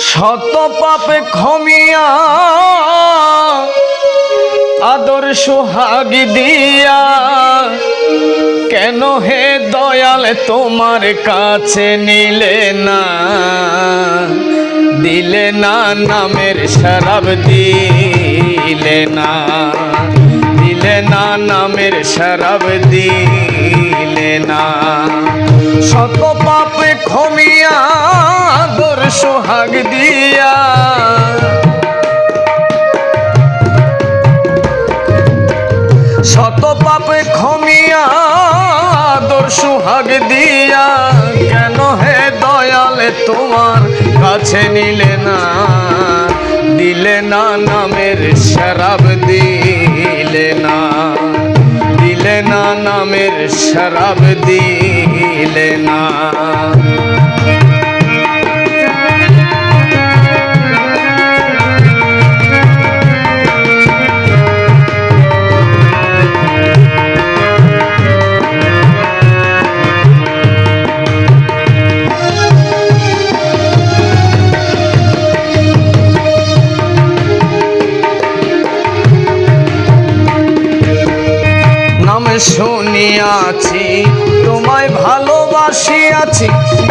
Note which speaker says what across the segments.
Speaker 1: শত পাপে ক্ষমিয়া, আদর সোহাগ দিয়া, কেন হে দয়াল তোমার কাছে নিলে না? দিলে না, নামের শরাব দিলে না। দিলে না, নামের শরাব দিলে না। শত পাপে ক্ষমিয়া সোহাগ দিয়া। শত পাপে ক্ষমিয়া আদর সুহাগ দিয়া। কেন হে দয়ালে, তোমার কাছে নিলে না? দিলে না নামের শরাব দিলে না। দিলে না নামের শরাব দিলে না।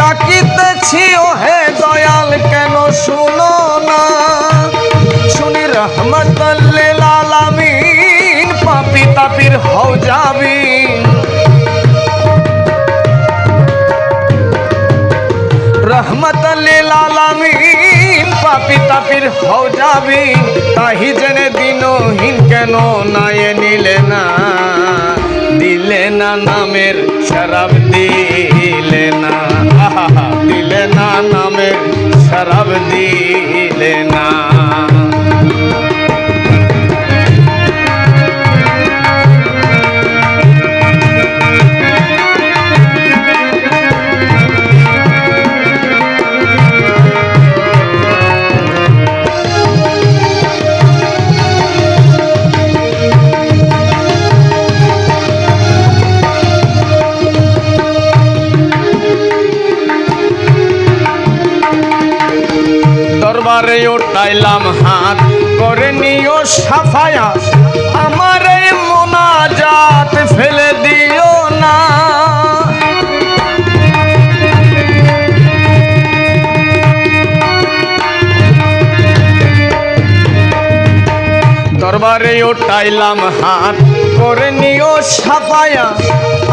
Speaker 1: ডাকিতেছি ও হে দয়াল, কেন শুনো না? শুনি রহমতুল্লিল আলামিন, পাপি তাপির হও যাবি রহমতুল্লিল আলামিন, পাপি তাপির হও যাবি তাহি জেনে দিনহীন কেন নায়ে নিলে না? দিলে না নামের শরাব দিলে না। দিলে না নামের শরাব দিলে না। দরবারে হাত। করে নিও সাফায়া। আমার এই মোনাজাত ফেলে দিও না। দরবারে ওটাইলাম হাত। করে নিও সাফায়া।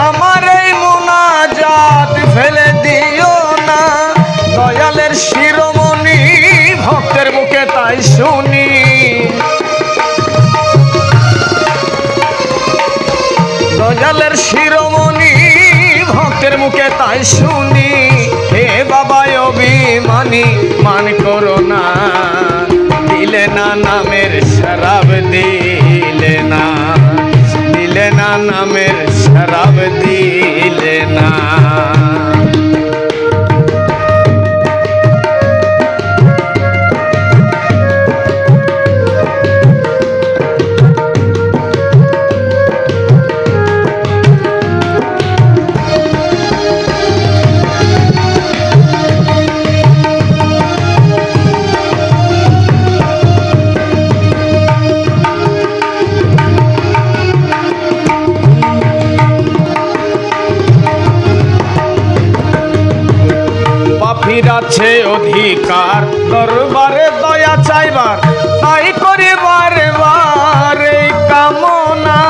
Speaker 1: আমার এই মোনাজাত ফেলে দিও শুনি। হে বাবা, অভিমানী, মান করো না। দিলে না নামের শরাব দিলে না। দিলে না নামের শরাব দিলে আছে অধিকার। দরবারে দয়া চাইবার। তাই করি বারে বারে কামনা।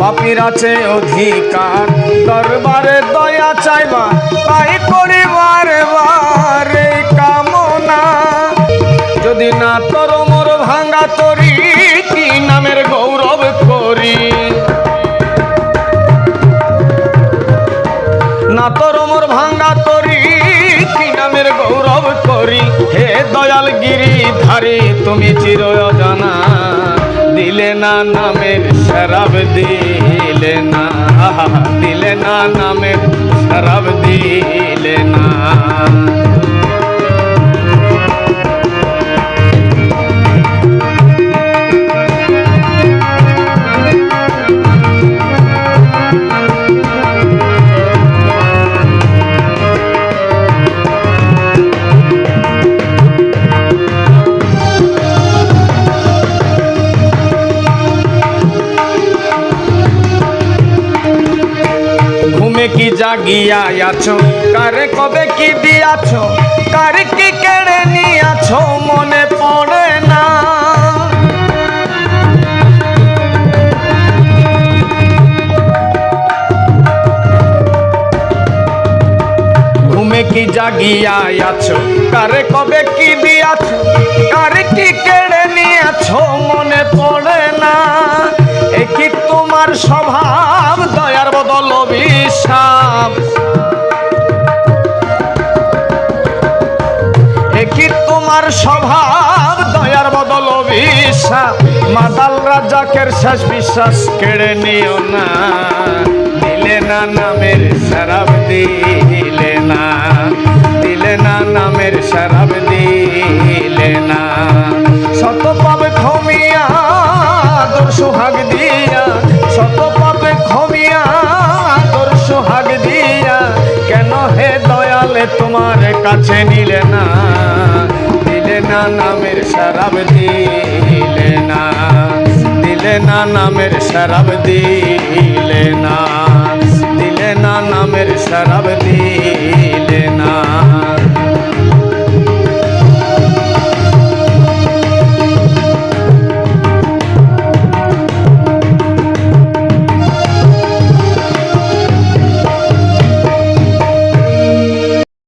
Speaker 1: পাপির আছে অধিকার। দরবারে দয়া না তোর মোর ভাঙ্গা তরি, কি নামের গৌরব করি? হে দয়াল গিরি ধারি তুমি চির জানা দিলে না নামের শরাব দিলে না। দিলে না নামের শরাব দিলে না। জাগিয়া আছো? কারে কবে কি দিয়াছো? কারে কি কেড়ে নিয়াছো? মনে পড়ে কি জাগিয়া আছো কারে কবে কি দিয়াছো? কারে কি কেড়ে নিয়াছো? মনে পড়ে না। এ কি তোমার স্বভাব? দয়ার বদল অভিশাপ। এ কি তোমার স্বভাব? দয়ার বদল অভিশাপ। মাতাল রাজাকের শেষ বিশ্বাস কেড়ে নিও না। দিলে না নামের শরাব দিলে না। নামের শরাব দিলে না। শত পাবে ক্ষমিয়া তোর সুহাগ দিয়া, শত পাবে ক্ষমিয়া তোর সুহাগ দিয়া, কেন হে দয়ালে তোমার কাছে নিলে না? দিলে না নামের শরাব দিলে না। দিলে না নামের শরাব দিলে না। দিলে না নামের শরাব দিলে